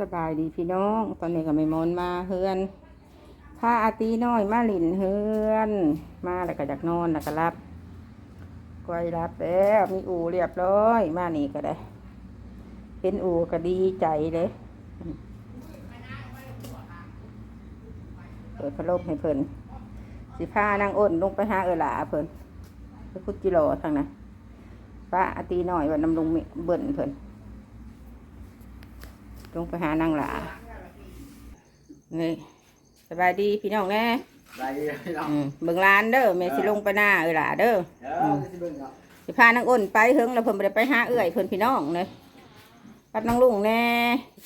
สบายดีพี่น้อง ตอนนี้ก็ไม่มอนมาเฮือนพาอาตีน้อยมาหลินเฮือน มาแล้วก็อยากนอนแล้วก็รับกวยรับแล้วมีอูเรียบร้อย มานี่ก็ได้ เป็นอูก็ดีใจเลยเปิดพัดลมให้เพิ่นสิพานางอ้นลงไปหาเออหลาเพิ่นไปพุดจิโรทางนั้นป้าอาตีน้อยว่าน้ำลงเบิ่นเพิ่น ลงไปหานางหลานี่สบายดีพี่น้องแน่ได้พี่น้องอืมเบิ่งร้านเด้อแม่สิลงไปหน้าเออหลาเด้อเออสิเบิ่งเนาะสิพานางอ้นไปเฮิงแล้วเพิ่นบ่ได้ไปหาเอื้อยเพิ่นพี่น้องเลยปัดนางลุงแน่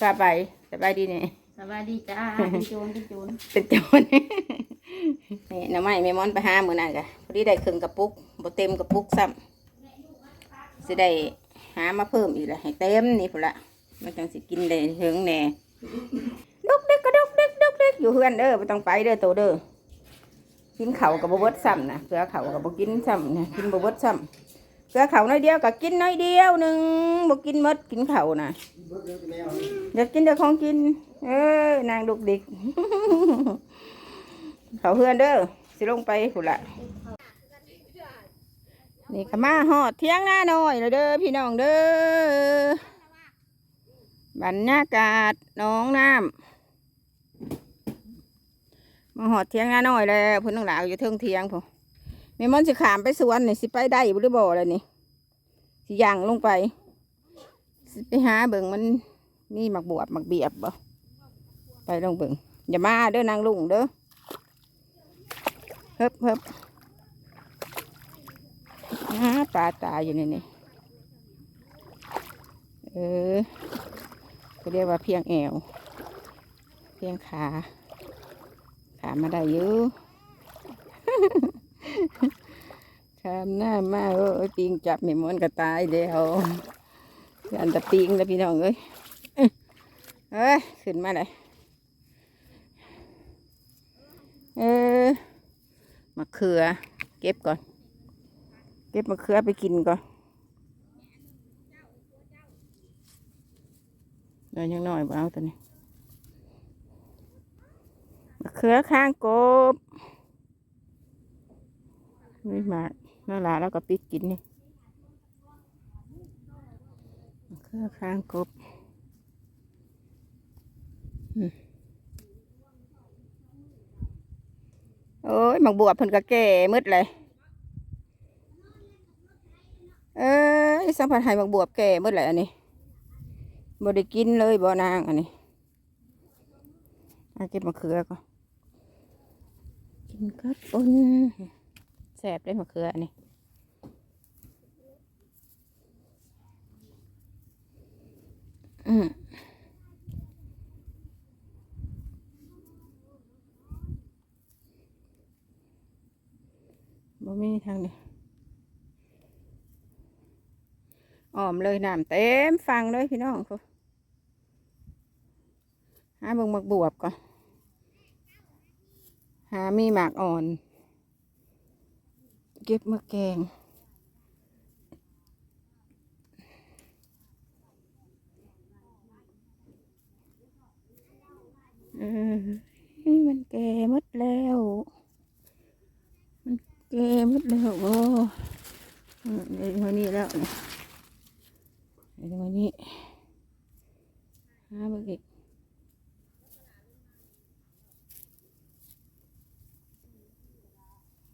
พาไปสบายดีเนี่ยสวัสดีจ้าเป็นโจรเป็นโจรเป็นโจร นี่หน้ำไม้แม่มอนไปหามื้อนั้นกะพอดีได้ครึ่งกระปุกบ่เต็มกระปุกซ้ำสิได้หามาเพิ่มอีกละให้เต็มนี่พุ่นละ มันจังสิกินได้เฮงแน่ดกเด็กกระดกเด็กดกเด็กอยู่เฮือนเด้อบ่ต้องไปเด้อโตเด้อกินเข้ากับบ่เบิดซ้ำนะเพื่อข้ากับบกินซ้ำนะกินบ่เบิดซ้ำเพื่อข้าน้อยเดียวก็กินน้อยเดียวหนึ่งบกินมดกินเข้านะเบิ่งเรื่อยากกินเดี๋ยวของกิน เอ้ยนางดุกดิกเขาเฮือนเด้อสิลงไปหุ่นละนี่ก็มาหอดเที่ยงหน้าหน่อยแล้วเด้อพี่น้องเด้อ บรรยากาศน้องน้ำมาหอดเทียงหน้าหน่อยแล้วเพิ่นต้องหลาวอยู่เทิงเทียงผมแม่มอนสิขามไปสวนนี่สิไปได้บ่หรือบ่เลยนี่สิย่างลงไปสิไปหาเบิ่งมันมีหมักบวบหมักเบียบบ่ไปลองเบิ่งอย่ามาเด้อนางลุงเด้อเฮิบเฮิบอ่าปลาตายอยู่นี่นี่เออ เขาเรียกว่าเพียงแอว เพียงขา ขามาได้อยู่ขามหน้ามาเอ้ยปิงจับไม่มอนก็ตายเดียวยันตะปิงแล้วพี่น้องเอ้ยเอ้ยขึ้นมาเลยเออมะเขือ เก็บก่อน เก็บมะเขือไปกินก่อน เดี๋ยวยังน้อยบ่เอาตัวนี้มะเขือข้างกบนี่มาน่าลาแล้วก็ปิดกินนี่มะเขือข้างกบโอ้ยหมักบวบเพิ่นก็แก่มืดเลยเอ้ยสัมผัสให้หมักบวบแก่มืดเลยอันนี้ บ่ได้กินเลยบ่นางอันนี้อาเก็บมะเขือก่อนกินกัดปุ่นแสบได้มะเขืออันนี้อืมบ่มีทางนี้ อ้อมเลยน้ำเต็มฟังเลยพี่น้องคุหาเบิ่งหมักบวบก่อนหามีหมากอ่อน เก็บมาแกงเออมันแก่มดแล้ว มันเกมดแล้วโอ้เดี๋ยวมานี่แล้วนี่ เดี๋ยวมานี่หาเบิกอีก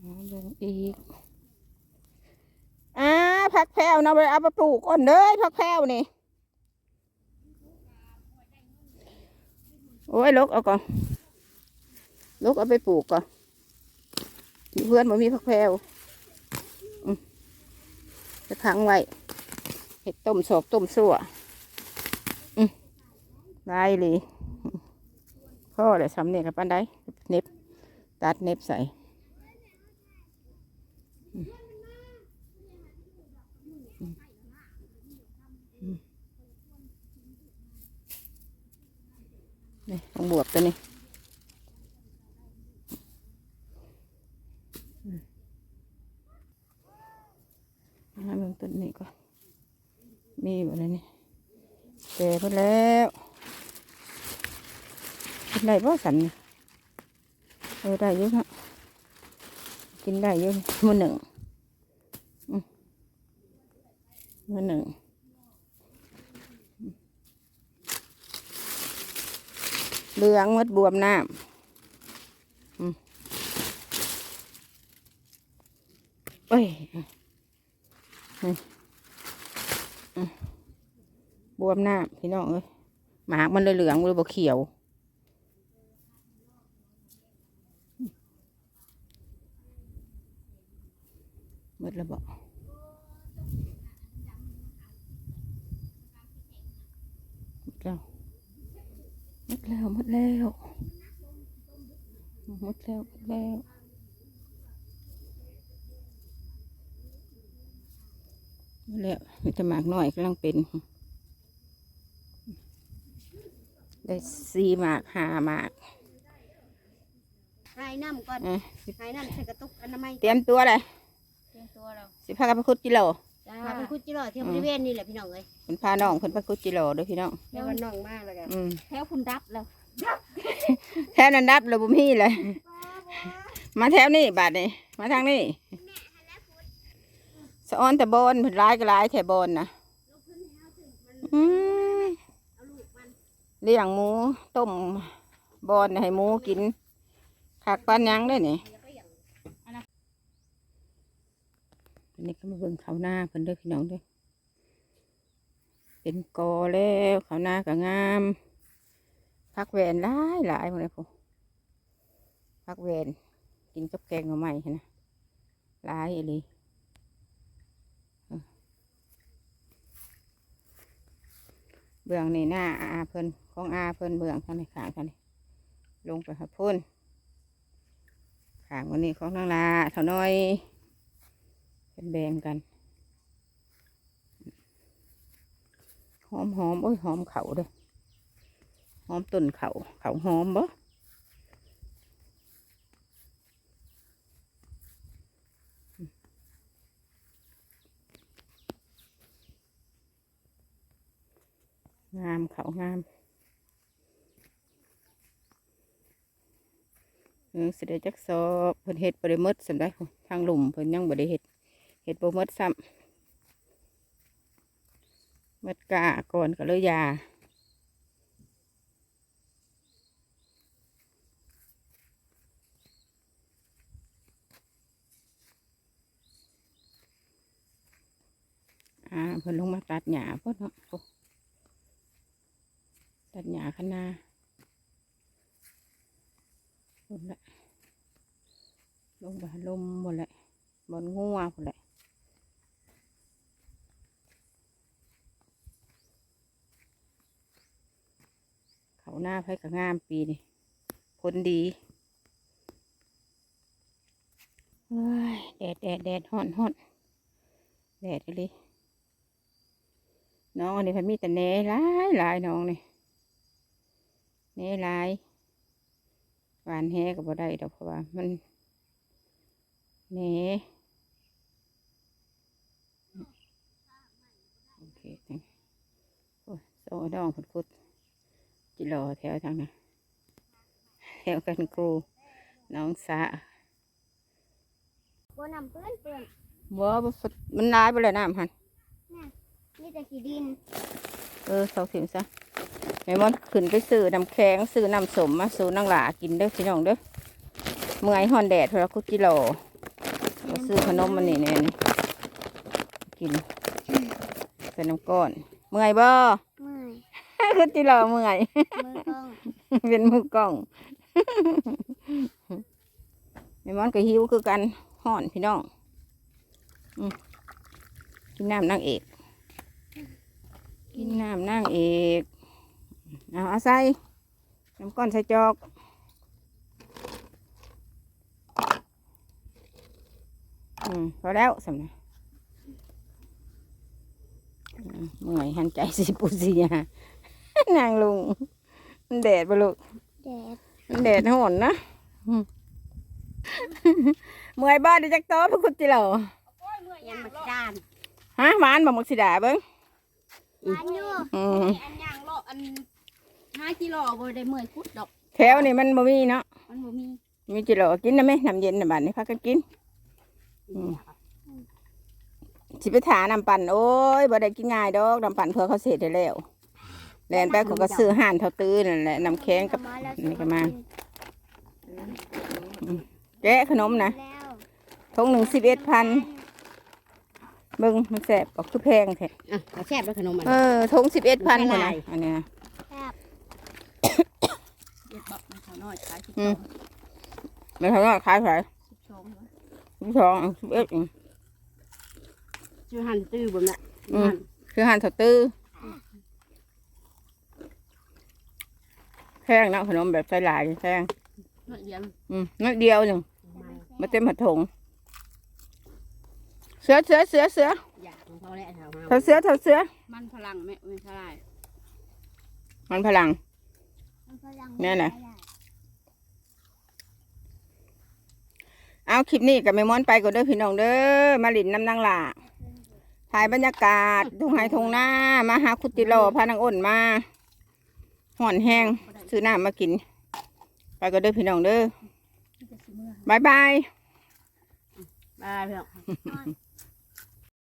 หาเบิกอีกอ่าผักแพรวนะไปเอาไปปลูกก่อนเลยผักแพรวนี่ โอ้ยลกเอาก่อนลกเอาไปปลูกก่อนเพื่อนบ่มีผักแพรวจะขังไว้ เห็ดต้มโศกต้มสั่วได้เลยพ่อเลยสำเนียกับปันได้เน็บตัดเน็บใส่นี่ต้องบวบตัวนี้ ให้เบิ่งต้นนี้ ก่นมีแบบนี้แก่หมดแล้วได้บ่สันนี่เออได้เยอะนะกินได้เยอะมือหนึ่งมือหนึ่งเหลืองมดบวมน้ำเอ้ย บวมหน้ำพี่น้องเอ้ยหมากมันเลยเหลืองเลยบ่เขียวหมดแล้วบอกหมดแล้วหมดแล้วหมดแล้วหมดแล้วหมดแล้วหมดแล้วมีแต่หมากน้อยกำลังเป็น ได้สี่หมากห้าหมากหายน้ำก่อนเอ้ยหายน้ำใส่กระตุกอนามัยเตรียมตัวเลยเตรียมตัวเราสิพากันไปคุดจิโร่จ้าพาไปคุดจิโร่เที่ยวบริเวณนี่แหละพี่น้องเอ้ยเพิ่นพาน้องเพิ่นไปคุดจิโร่เด้อพี่น้องเที่ยววันน้องมากเลยกันอืมแถวคุณดับแล้วแถวนั้นดับเลยบุมีเลย มาแถวนี้บาดนี้มาทางนี้สะออนแต่บอนเพิ่นร้ายก็ร้ายแถวบอนนะอืม เลี้ยงหมูต้มบอนให้หมูกินขักปานยังได้นี่อันนี้ก็มาเบิ่งเขาวหน้าเพิ่นเด้อพี่น้องเด้อเป็นกอแล้วเขาวหน้าก็งามพักแวนหลายหลายหมดเลยพวกพักแวนกินกับแกงหน่อไม้หั้นะหลายอีหลีเออ เบื้องนี่หน้าอาเพิ่นของอาเพิ่นเบื้องทางในขางทางนี้ลงไปค่ะพุ่นขางวันนี้ของนางลาเท่าน้อยเป็นแบงกันหอมหอมโอ้ยหอมเขาเด้อหอมต้นเขาเขาหอมบ่ งามเขางามเออเสได็จจักสอบเพิ่นเฮ็ดบ่ได้มดสำได้ทางหลุมเพิ่นยังบ่ได้เฮ็ดเฮ็ดบ่หมดซ้ำหมดกะก่อนก็เลยยาอ่าเพิ่นลงมาตัดหญ้าพ่นเนาะ ตัดหญ้าคณะพุ่นละลงไปลมหมดเลยบอนงัวพุ่นเลยเขาหน้าไผก็งามปีนี่ผลดีเฮ้ยแดดแดดแดดฮอนฮอนแดดเลยน้องอันนี้พันมีแต่เนหลายหลายน้องนี่ นหลายหวานแฮก็บ่ได้ดอกเพราะว่ามันเนโอเคจังโอ้ยโซ่ดองพุดคุดจิรอแถวทางนั้นแถวกันครูน้องสาบัวน้ำเปื้อนเปื้อนบ่บ่ฟดมันลายไปเลยน้ำหันนี่แต่ขี้ดิน เออเขาถึงซะ แม่มอนขึ้นไปซื้อน้ำแข็งซื้อน้ำสมมาซื้อนางหลากินเด้อพี่น้องเด้อเมื่อยฮอนแดดเพราะคุจิโลมาซื้อขนมมันนี่เนี่ยนี่กินเป็นน้ำก้อนเมื่อยบ่เมื่อยคุจิโลเมื่อยมือกล้องเป็นมือกล้องแม่มอนก็หิวคือกันห่อนพี่น้องอืมกินน้ำนางเอก กินน้ำนางเอก เอาเอาใส่น้ำก้อนใส่จอกอืมพอแล้วสำนะอืมเมื่อยหันใจสิปุสิยานางลุงมันแดดปะลูกแดดมันแดดโหนนะอืมเมื่อยบ้านดิจักโตพวกคุณจิเหล่ายังมาจานฮะหวานบ่มักสิดาเบิ้งอันอยู่อืมอันย่างโลอันห้ากิโลบ่ได้เมื่อยคุดดอก แถวนี่มันบ่มีเนาะมันบ่มีมีจิโร่กินนะไหมน้ำเย็นน่ะบัดนี้พากันกินอืมสิไปถาน้ำปั่นโอ้ยบ่ได้กินง่ายดอกน้ำปั่นเพื่อเขาเสร็จได้แล้วแลนไปเขาก็ซื้อห่านเท่าตื้อนั่นแหละน้ำแข็งกับมาแล้วนี่ก็มาแกะขนมนะแล้วทงหนึ่งสิบเอ็ดพันเบิ่งมันแสบก็คือแพงแท้อะเอาแซ่บแล้วขนมมันเออทงสิบเอ็ดพันมันคนละนะลายอันเนี้ยนะ แซ่บ เด็ดบอกมั นเขาน้อยขายสิบอืสอมงมันทำว่าขายขายสิบสองเหรอสิบสองสิบเอ็ดชื่อหันตื้อบนน่ะอืมหันคือห่านเท่าตื้อแพงเนาะขนมแบบใส่หลายแพงน้อยเดียวอืมน้อยเดียวหนึ่งมามาเต็มผัดถงเสือเสือเสือเสืออยากของเขาแหละแถวมาเท่าเสือเท่าเสือ มันพลังแม่ไม่ใช่มันพลังมันฝรั่งแน่น่ะ เอาคลิปนี้กับแม่ม้อนไปก่อนเด้อพี่น้องเด้อมาหลินน้ำนางหลาถ่ายบรรยากาศทุ่งไห้ทุ่งนามาหาคุติโลพานางอ้นมาห่อนแห้งซื้อน้ำมากิน ไปก่อนเด้อพี่น้องเด้อบายบายบายเพื่น้อน